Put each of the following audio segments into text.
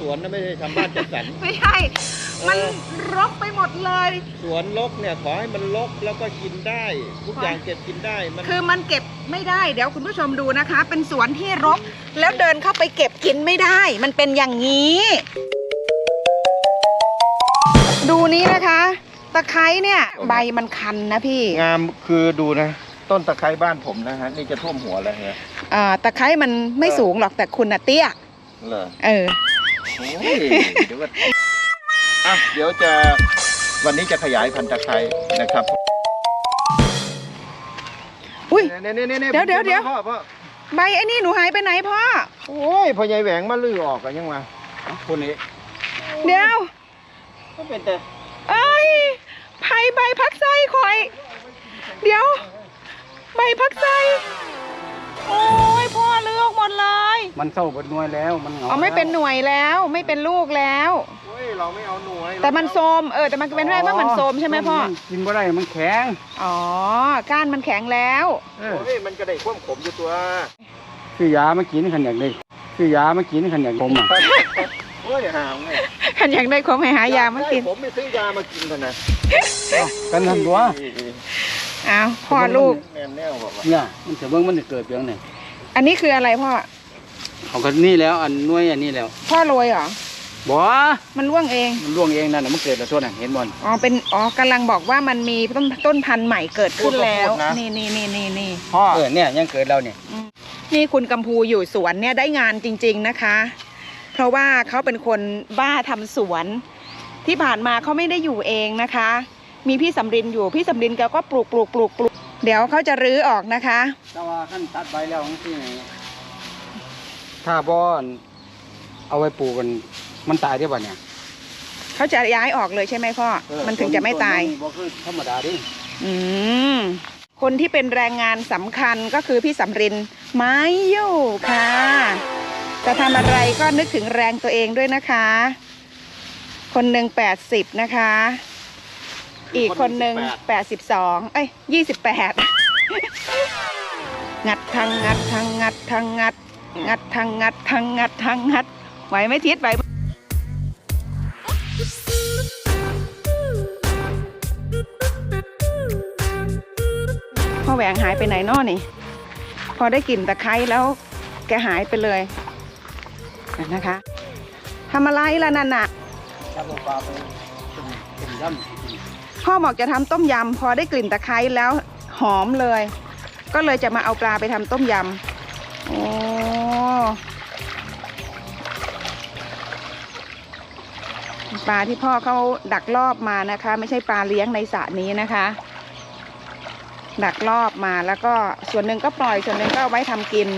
สวนนะไม่ใช่ทำบ้านจัดสรร ไม่ใช่ มันรกไปหมดเลย สวนรกเนี่ยขอให้มันรกแล้วก็กินได้ ทุกอย่างเก็บกินได้มันคือมันเก็บไม่ได้ เดี๋ยวคุณผู้ชมดูนะคะ เป็นสวนที่รก แล้วเดินเข้าไปเก็บกินไม่ได้ มันเป็นอย่างนี้ ดูนี้นะคะ ตะไคร้เนี่ยใบมันคันนะพี่งามคือดูนะ ต้นตะไคร้บ้านผมนะฮะนี่จะท่วมหัวแล้วฮะอ่าตะไคร้มันไม่สูงหรอกแต่คุณน่ะเตี้ย เหรอเออ โอ้ยเดี๋ยวว่าอะเดี๋ยวจะวันนี้จะขยายพันธุ์ตะไคร้นะครับอุ้ยนี่นี่นี่เดี๋ยวเดี๋ยวเดี๋ยว พ่อพ่อใบไอ้นี่หนูหายไปไหนพ่อ โอ้ยพ่อใหญ่แหวงมาลื้อออกกันยังวะคนนี้เดี๋ยว ก็เป็นแต่เอ้ยไผ่ใบพักไส้คอย เดี๋ยว ใบพักไส้ มันเศร้าเบดหน่วยแล้วมันเหงาอ๋อไม่เป็นหน่วยแล้วไม่เป็นลูกแล้ว เฮ้ยเราไม่เอาหน่วยแต่มันโซมเออแต่มันเป็นไรว่ามันโซมใช่ไหมพ่อนกินบ่ได้มันแข็งอ๋อก้านมันแข็งแล้วเออโอ้ยมันก็ได้ความขมอยู่ตัวคือยามากินขันอยากได้คือยามากินขันอยากผมอะโอ้ยหามไงขันอยากได้ความให้หายามากินผมไม่ซื้อยามากินเถอะนะเอ้ากันทำตัวอ้าวพ่อลูกแม่นแนวบอกว่าเนี่ยมันจะเบิ่งมันจะเกิดเพียงไหนอันนี้คืออะไรพ่อ เขาก็นี่แล้ว อันหน่วยอันนี้แล้วพ่อโรยเหรอบ่ มันร่วงเอง มันล่วงเองนั่นน่ะมันเกิดแล้วตัวน่ะเห็นบ่นอ๋อเป็นอ๋อกำลังบอกว่ามันมีต้นต้นพันธุ์ใหม่เกิดขึ้นแล้วนี่นี่นี่นี่นี่พ่อเออเนี่ยยังเกิดแล้วเนี่ยนี่คุณกัมพูอยู่สวนเนี่ยได้งานจริง ๆนะคะ เพราะว่าเขาเป็นคนบ้าทำสวน ที่ผ่านมาเขาไม่ได้อยู่เองนะคะ มีพี่สำรินอยู่พี่สำรินแกก็ปลูกปลูกปลูกปลูกเดี๋ยวเขาจะรื้อออกนะคะ แต่ว่าขั้นตัดใบแล้วจังซี่นี่ ถ้าบ่อนเอาไว้ปลูกกันมันตายได้บ่เนี่ย เขาจะย้ายออกเลยใช่ไหมพ่อเออมันถึงจะไม่ตายต้นบ่คือธรรมดาดิอืม คนที่เป็นแรงงานสำคัญก็คือพี่สำรินไม้อยู่ค่ะ จะทำอะไรก็นึกถึงแรงตัวเองด้วยนะคะ คนหนึ่งแปดสิบนะคะ อีกคนหนึ่งแปดสิบสองเอ้ยยี่สิบแปดงัดทางงัดทางงัดทางงัด งัดทางงัดทางงัดทางงัดไหวไหมทิศไหวพ่อแหวงหายไปไหนนอนี่ พอได้กลิ่นตะไคร้แล้วแกหายไปเลยนะคะทำอะไรล่ะนันน่ะถ้าบ่ปลาไปเป็นเป็นย่ำพ่อบอกจะทำต้มยำพอได้กลิ่นตะไคร้แล้วหอมเลย ก็เลยจะมาเอาปลาไปทำต้มยำโอ้ ปลาที่พ่อเขาดักลอบมานะคะ ไม่ใช่ปลาเลี้ยงในสระนี้นะคะ ดักลอบมาแล้วก็ส่วนหนึ่งก็ปล่อยส่วนหนึ่งก็ไว้ทำกิน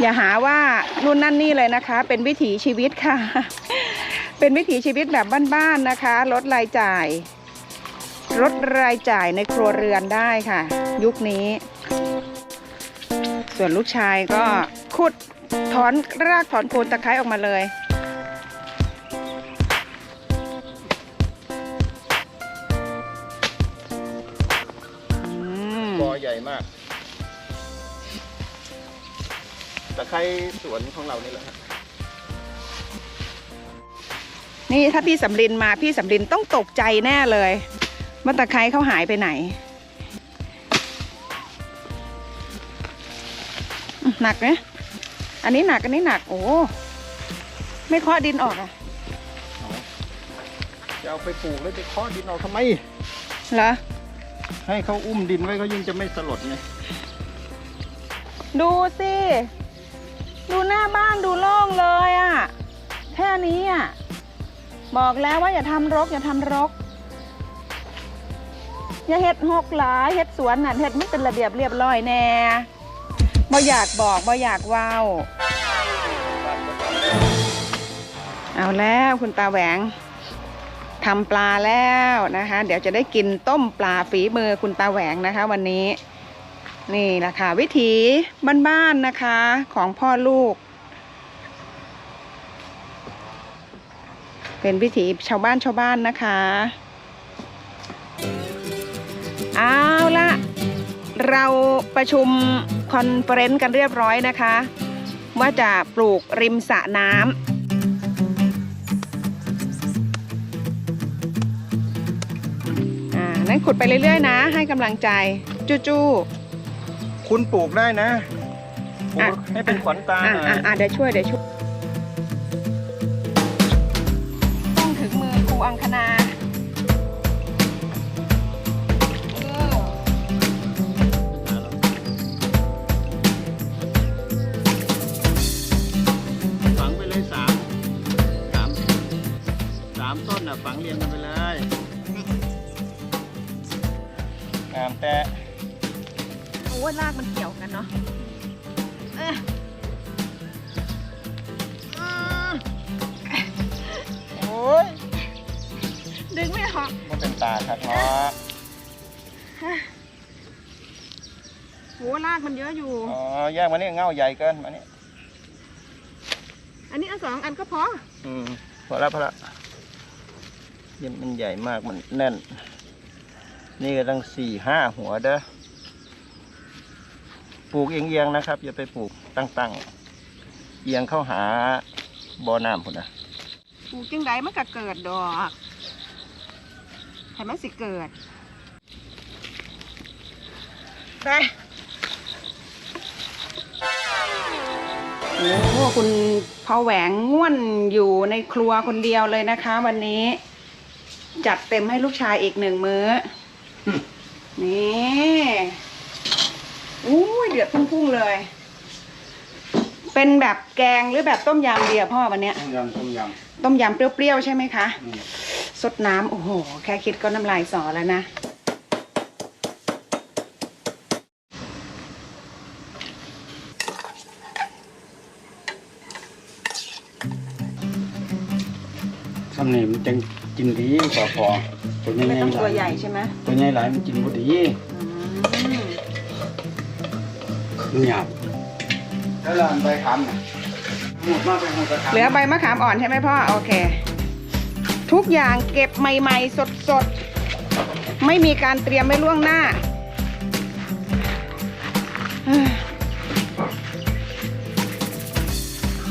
อย่าหาว่านู่นนั่นนี่เลยนะคะ เป็นวิถีชีวิตค่ะ เป็นวิถีชีวิตแบบบ้านๆนะคะลดรายจ่ายลดรายจ่ายในครัวเรือนได้ค่ะ ยุคนี้ ส่วนลูกชายก็ขุดถอนรากถอนโคนตะไคร้ออกมาเลยอืมกอใหญ่มาก ตะไคร้สวนของเรานี่แหละฮะนี่ถ้าพี่สำรินมาพี่สำรินต้องตกใจแน่เลยว่าตะไคร้เขาหายไปไหน หนักไหมอันนี้หนักอันนี้หนัก โอ้ไม่เคาะดินออกอะจะเอาไปปลูกแล้วจะเคาะดินออกทำไมเหรอให้เขาอุ้มดินไว้เขายิ่งจะไม่สลดไงดูสิ ดูหน้าบ้านดูโล่งเลยอะ่ะ แค่นี้อะ่ะ บอกแล้วว่าอย่าทำรก อย่าทำรก อย่าเห็ดหกหลายเห็ดสวนน่ะเห็ดไม่เป็นระเบียบเรียบร้อยแน่ บ่อยากบอกบ่อยากว้าวเอาแล้วคุณตาแหวงทำปลาแล้วนะคะ เดี๋ยวจะได้กินต้มปลาฝีมือคุณตาแหวงนะคะ วันนี้ นี่แหละค่ะวิถีบ้านๆนะคะ ของพ่อลูก เป็นวิถีชาวบ้านชาวบ้านนะคะเอาละเราประชุม คอนเฟรนซ์กันเรียบร้อยนะคะ ว่าจะปลูกริมสระน้ำนั่นขุดไปเรื่อยๆ นะ ให้กำลังใจ จู้ๆคุณปลูกได้นะปลูให้เป็นขวัญตาหน่อยอ่าเดี๋ยวช่วยเดี๋ยวช่วย ต้องถึงมือครูอังคณา งามแต่โอ้ยรากมันเกี่ยวกันเนาะเอ้ยอืมโอ้ยดึงไม่ออกมันเป็นตาครับเนาะโหรากมันเยอะอยู่ อ๋อแยกมานี่เง่าใหญ่เกินมานี่อันนี้อันสองอันก็พอ อืมพอละพอละนี่มันใหญ่มากมันแน่น นี่ก็ตั้งสี่ห้าหัวเด้อปลูกเอียงๆนะครับ อย่าไปปลูกตั้งๆเอียงเข้าหาบ่อน้ำพุ่นนะปลูกจังไดมันก็เกิดดอกให้มันสิเกิดไปโอ้คุณพ่อแหวงง่วนอยู่ในครัวคนเดียวเลยนะคะ วันนี้ จัดเต็มให้ลูกชายอีกหนึ่งมื้อ นี่อุ้ยเดือดพุ่งๆเลย เป็นแบบแกงหรือแบบต้มยำเดียวพ่อวันเนี้ย ต้มยำต้มยต้มยำเปรี้ยวๆใช่ไหมคะำอืมสดน้ำ โอ้โห แค่คิดก็น้ำลายสอแล้วนะทำนี่มันจัง กินดีกว่าพอตัวใหญ่ไม่ๆต้องหลายตัวใหญ่ใช่ไหมตัวใหญ่หลายมันกินบ่ดีอืมมันหยาบแล้วเราไปทำน่ะหมดมากไปหมดกระทำเหลือใบมะขามอ่อนใช่ไหมพ่อโอเค ทุกอย่างเก็บใหม่ ๆ สดๆ ไม่มีการเตรียมไว้ล่วงหน้าเฮ้ย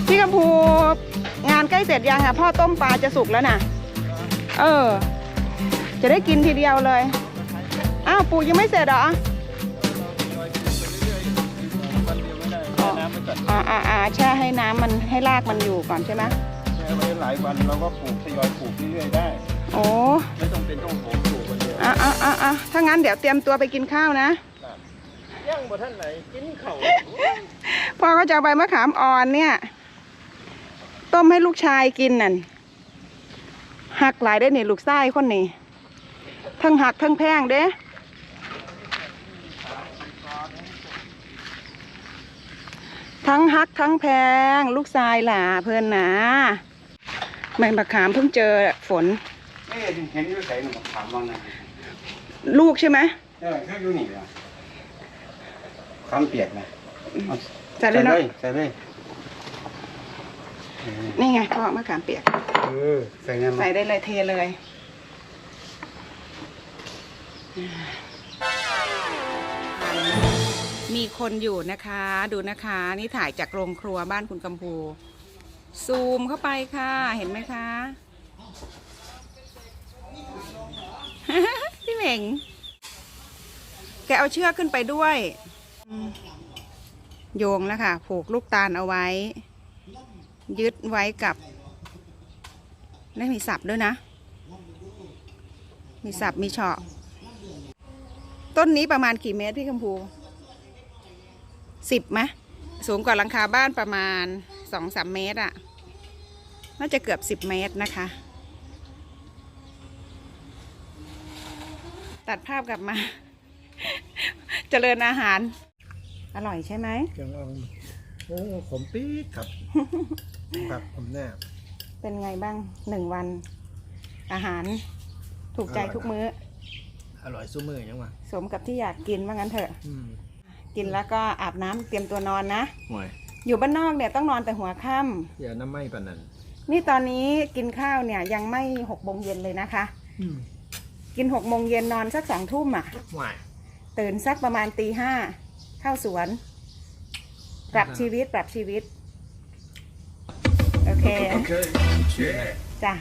พี่กัมพูงานใกล้เสร็จยังอะพ่อต้มปลาจะสุกแล้วนะ เออ จะได้กินทีเดียวเลย อ้าวปูยังไม่เสร็จเหรอวันเดียวไม่ได้แช่น้ำไปก่อนอ่าอ่าอ่าแช่ให้น้ำมันให้รากมันอยู่ก่อนใช่ไหมแช่ไว้หลายวันเราก็ปลูกทยอยปลูกเรื่อยๆได้ โอ้ไม่ต้องเป็นต้องโหมปลูกคนเดียวอะอะอะอะถ้างั้นเดี๋ยวเตรียมตัวไปกินข้าวนะย่างบ่ท่านไหนกินเข่าวพ่อก็จะเอาใบมะขามอ่อนเนี่ย ต้มให้ลูกชายกินนั่น หักหลายได้เนี่ยลูกไส้คนนี้ทั้งหักทั้งแพงเด้ทั้งหักทั้งแพง ลูกชายหล่ะเพื่อนนะใบมะขามเพิ่งเจอฝนเอ๊ะเห็นอยู่ใส่หนูถามว่าไงลูกใช่ไหมเออคืออยู่นี่อะคำเปียกนะเอาใส่เลยเนาะใส่เลยเออนี่ไงพ่อมะขามเปียก เออใส่งินใส่ได้เลยเทเลยมีคนอยู่นะคะ ดูนะคะ นี่ถ่ายจากโรงครัวบ้านคุณกำพูซูมเข้าไปค่ะ เห็นไหมคะ พี่เหม่ง แกเอาเชือกขึ้นไปด้วย โยงแล้วค่ะ ผูกลูกตาลเอาไว้ ยึดไว้กับ และมีสับด้วยนะ มีสับมีเฉาะ ต้นนี้ประมาณกี่เมตรพี่คำพูสิบไหมสูงกว่าหลังคาบ้านประมาณสองสามเมตรอะน่าจะเกือบสิบเมตรนะคะ ตัดภาพกลับมา เจริญอาหาร อร่อยใช่ไหมยังเอาโอ้ขมปี๊ดครับ ครับผมแน่ เป็นไงบ้างหนึ่งวัน อาหารถูกใจทุกมื้อ อร่อยสู้มือยังวะสมกับที่อยากกินว่างั้นเถอะ อืมกินแล้วก็อาบน้ำเตรียมตัวนอนนะ ห่วยอยู่บ้านนอกเนี่ยต้องนอนแต่หัวค่ำอย่าน้ำไหม้ปานนั้นนี่ตอนนี้กินข้าวเนี่ยยังไม่หกโมงเย็นเลยนะคะ อืมกินหกโมงเย็นนอนสักสองทุ่มอะ ห่วย ตื่นสักประมาณตีห้าเข้าสวน ปรับชีวิตปรับชีวิต โอเคโอเค